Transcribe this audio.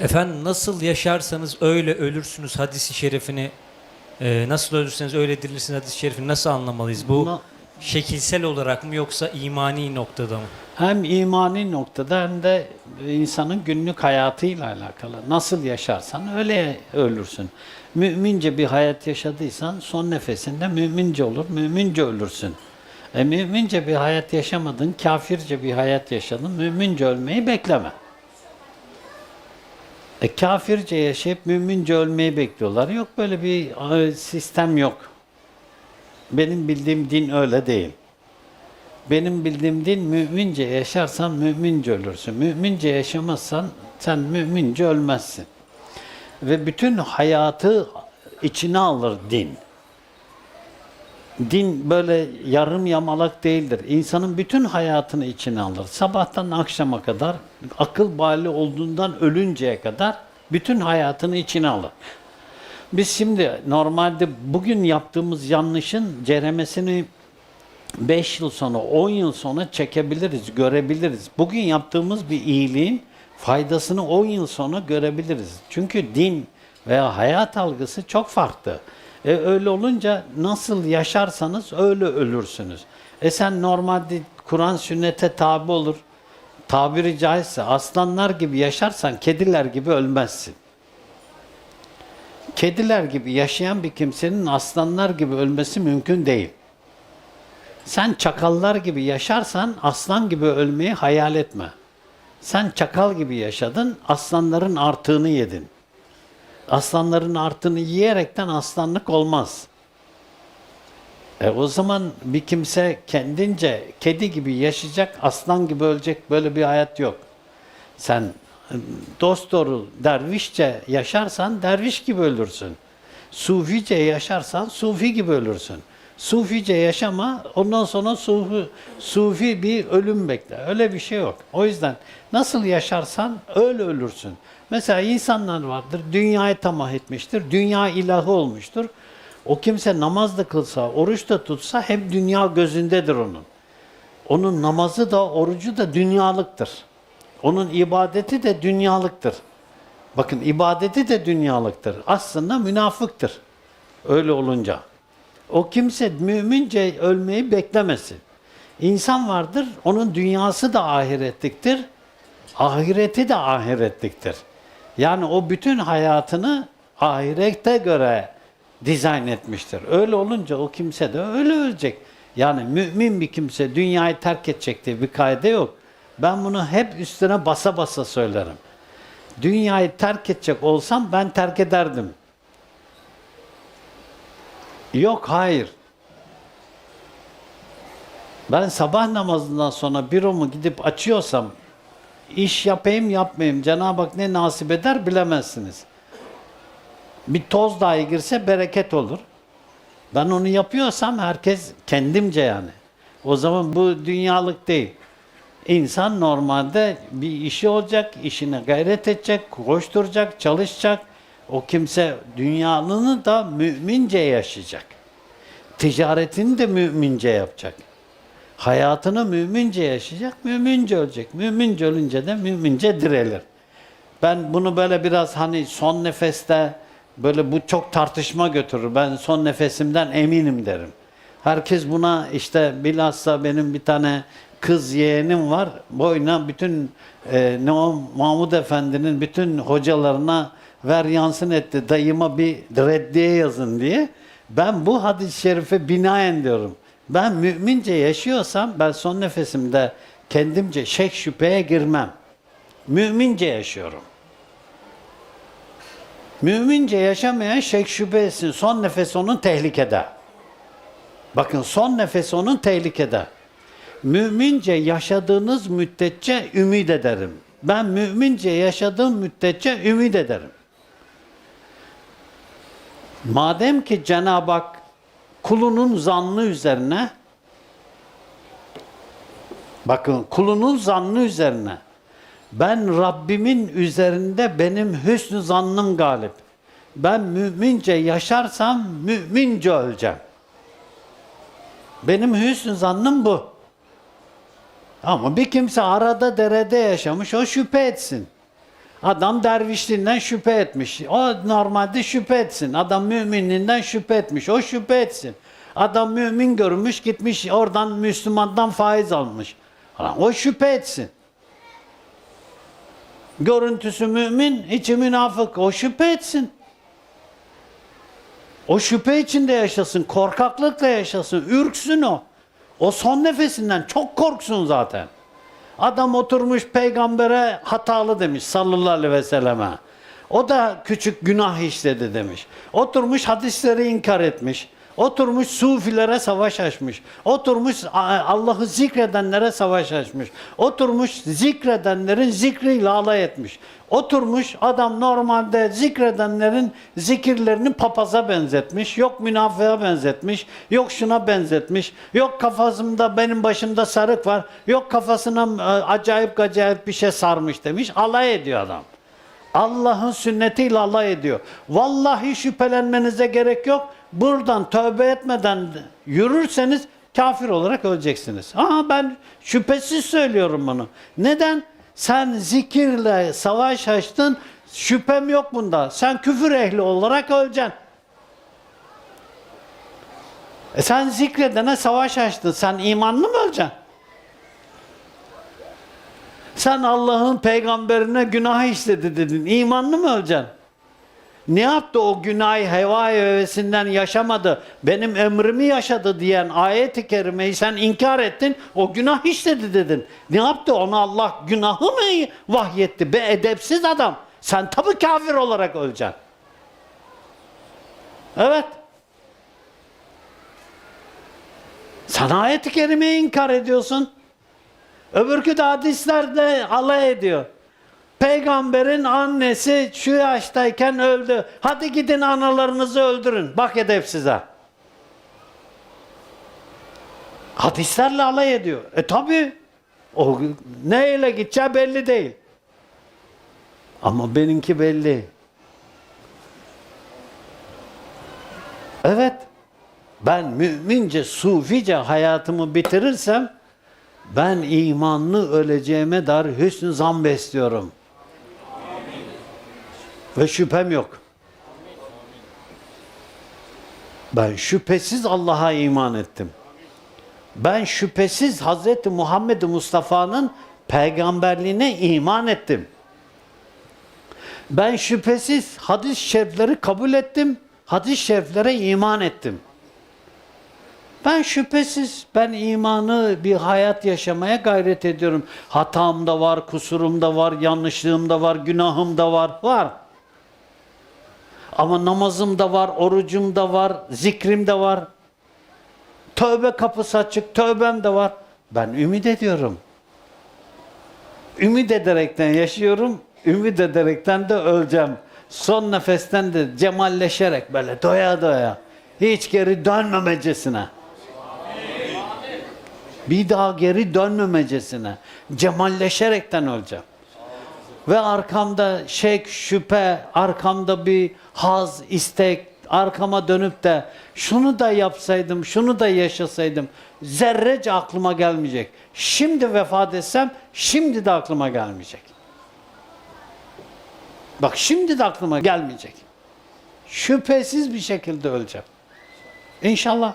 Efendim nasıl yaşarsanız öyle ölürsünüz hadisi şerifini e, nasıl ölürseniz öyle dirilirsiniz hadisi şerifini nasıl anlamalıyız? Bu Na- şekilsel olarak mı yoksa imani noktada mı? Hem imani noktada hem de insanın günlük hayatıyla alakalı. Nasıl yaşarsan öyle ölürsün. Mümince bir hayat yaşadıysan son nefesinde mümince olur, mümince ölürsün. E, mümince bir hayat yaşamadın, kafirce bir hayat yaşadın, mümince ölmeyi bekleme. E, kafirce yaşayıp mümince ölmeyi bekliyorlar. Yok böyle bir e, sistem yok. Benim bildiğim din öyle değil. Benim bildiğim din mümince yaşarsan mümince ölürsün. Mümince yaşamazsan sen mümince ölmezsin. Ve bütün hayatı içine alır din. Din böyle yarım yamalak değildir. İnsanın bütün hayatını içine alır. Sabahtan akşama kadar, akıl bali olduğundan ölünceye kadar bütün hayatını içine alır. Biz şimdi normalde bugün yaptığımız yanlışın ceremesini 5 yıl sonra, 10 yıl sonra çekebiliriz, görebiliriz. Bugün yaptığımız bir iyiliğin faydasını 10 yıl sonra görebiliriz. Çünkü din veya hayat algısı çok farklı. E öyle olunca nasıl yaşarsanız öyle ölürsünüz. E sen normalde Kur'an sünnete tabi olur. Tabiri caizse aslanlar gibi yaşarsan kediler gibi ölmezsin. Kediler gibi yaşayan bir kimsenin aslanlar gibi ölmesi mümkün değil. Sen çakallar gibi yaşarsan aslan gibi ölmeyi hayal etme. Sen çakal gibi yaşadın, aslanların artığını yedin. Aslanların artığını yiyerekten aslanlık olmaz. E o zaman bir kimse kendince kedi gibi yaşayacak, aslan gibi ölecek böyle bir hayat yok. Sen dost doğru dervişçe yaşarsan derviş gibi ölürsün. Sufice yaşarsan sufi gibi ölürsün. Sufice yaşama ondan sonra sufi, sufi bir ölüm bekle. Öyle bir şey yok. O yüzden nasıl yaşarsan öyle ölürsün. Mesela insanlar vardır dünyayı tamah etmiştir. Dünya ilahı olmuştur. O kimse namaz da kılsa, oruç da tutsa hep dünya gözündedir onun. Onun namazı da orucu da dünyalıktır. Onun ibadeti de dünyalıktır. Bakın ibadeti de dünyalıktır. Aslında münafıktır. Öyle olunca. O kimse mümince ölmeyi beklemesin. İnsan vardır, onun dünyası da ahiretliktir. Ahireti de ahiretliktir. Yani o bütün hayatını ahirete göre dizayn etmiştir. Öyle olunca o kimse de öyle ölecek. Yani mümin bir kimse dünyayı terk edecek diye bir kaide yok. Ben bunu hep üstüne basa basa söylerim. Dünyayı terk edecek olsam ben terk ederdim. Yok hayır. Ben sabah namazından sonra büromu gidip açıyorsam iş yapayım yapmayayım Cenab-ı Hak ne nasip eder bilemezsiniz. Bir toz dahi girse bereket olur. Ben onu yapıyorsam herkes kendimce yani. O zaman bu dünyalık değil. İnsan normalde bir işi olacak, işine gayret edecek, koşturacak, çalışacak. O kimse dünyanını da mümince yaşayacak. Ticaretini de mümince yapacak. Hayatını mümince yaşayacak, mümince ölecek. Mümince ölünce de mümince direlir. Ben bunu böyle biraz hani son nefeste böyle bu çok tartışma götürür. Ben son nefesimden eminim derim. Herkes buna işte bilhassa benim bir tane kız yeğenim var. Boyuna bütün e, ne o Mahmud Efendi'nin bütün hocalarına ver yansın etti. Dayıma bir reddiye yazın diye. Ben bu hadis-i şerife binaen diyorum. Ben mümince yaşıyorsam ben son nefesimde kendimce şek şüpheye girmem. Mümince yaşıyorum. Mümince yaşamayan şek şüphe etsin. Son nefes onun tehlikede. Bakın son nefes onun tehlikede. Mümince yaşadığınız müddetçe ümit ederim. Ben mümince yaşadığım müddetçe ümit ederim. Madem ki Cenab-ı Hak kulunun zannı üzerine bakın kulunun zannı üzerine ben Rabbimin üzerinde benim hüsnü zannım galip. Ben mümince yaşarsam mümince öleceğim. Benim hüsnü zannım bu. Ama bir kimse arada derede yaşamış o şüphe etsin. Adam dervişliğinden şüphe etmiş. O normalde şüphe etsin. Adam müminliğinden şüphe etmiş. O şüphe etsin. Adam mümin görmüş gitmiş oradan Müslümandan faiz almış. O şüphe etsin. Görüntüsü mümin, içi münafık. O şüphe etsin. O şüphe içinde yaşasın, korkaklıkla yaşasın, ürksün o. O son nefesinden çok korksun zaten. Adam oturmuş peygambere hatalı demiş sallallahu aleyhi ve selleme. O da küçük günah işledi demiş. Oturmuş hadisleri inkar etmiş. Oturmuş sufilere savaş açmış. Oturmuş Allah'ı zikredenlere savaş açmış. Oturmuş zikredenlerin zikriyle alay etmiş. Oturmuş adam normalde zikredenlerin zikirlerini papaza benzetmiş. Yok münafığa benzetmiş. Yok şuna benzetmiş. Yok kafasında benim başımda sarık var. Yok kafasına e, acayip acayip bir şey sarmış demiş. Alay ediyor adam. Allah'ın sünnetiyle alay ediyor. Vallahi şüphelenmenize gerek yok. Buradan tövbe etmeden yürürseniz kafir olarak öleceksiniz. Aha ben şüphesiz söylüyorum bunu. Neden? Sen zikirle savaş açtın. Şüphem yok bunda. Sen küfür ehli olarak öleceksin. E sen zikredene savaş açtın. Sen imanlı mı öleceksin? Sen Allah'ın peygamberine günah işledi dedin. İmanlı mı öleceksin? Ne yaptı o günahı heva hevesinden yaşamadı. Benim emrimi yaşadı diyen ayet-i kerimeyi sen inkar ettin. O günah işledi dedin. Ne yaptı? Ona Allah günahı mı vahyetti? Be edepsiz adam. Sen tabii kafir olarak öleceksin. Evet. Sen ayet-i kerimeyi inkar ediyorsun. Öbürkü de hadislerle alay ediyor. Peygamberin annesi şu yaştayken öldü. Hadi gidin analarınızı öldürün. Bak edep size. Hadislerle alay ediyor. E tabi. O neyle gideceği belli değil. Ama benimki belli. Evet. Ben mümince, sufice hayatımı bitirirsem ben imanlı öleceğime dair hüsnü zan besliyorum. Ve şüphem yok. Ben şüphesiz Allah'a iman ettim. Ben şüphesiz Hz. Muhammed Mustafa'nın peygamberliğine iman ettim. Ben şüphesiz hadis-i şerifleri kabul ettim. Hadis-i şeriflere iman ettim. Ben şüphesiz ben imanı bir hayat yaşamaya gayret ediyorum. Hatam da var, kusurum da var, yanlışlığım da var, günahım da var. Var. Ama namazım da var, orucum da var, zikrim de var. Tövbe kapısı açık, tövbem de var. Ben ümit ediyorum. Ümit ederekten yaşıyorum, ümit ederekten de öleceğim. Son nefesten de cemalleşerek böyle doya doya. Hiç geri dönmemecesine. Bir daha geri dönmemecesine. Cemalleşerekten öleceğim. Ve arkamda şek, şüphe, arkamda bir haz, istek, arkama dönüp de şunu da yapsaydım, şunu da yaşasaydım zerrece aklıma gelmeyecek. Şimdi vefat etsem şimdi de aklıma gelmeyecek. Bak şimdi de aklıma gelmeyecek. Şüphesiz bir şekilde öleceğim. İnşallah.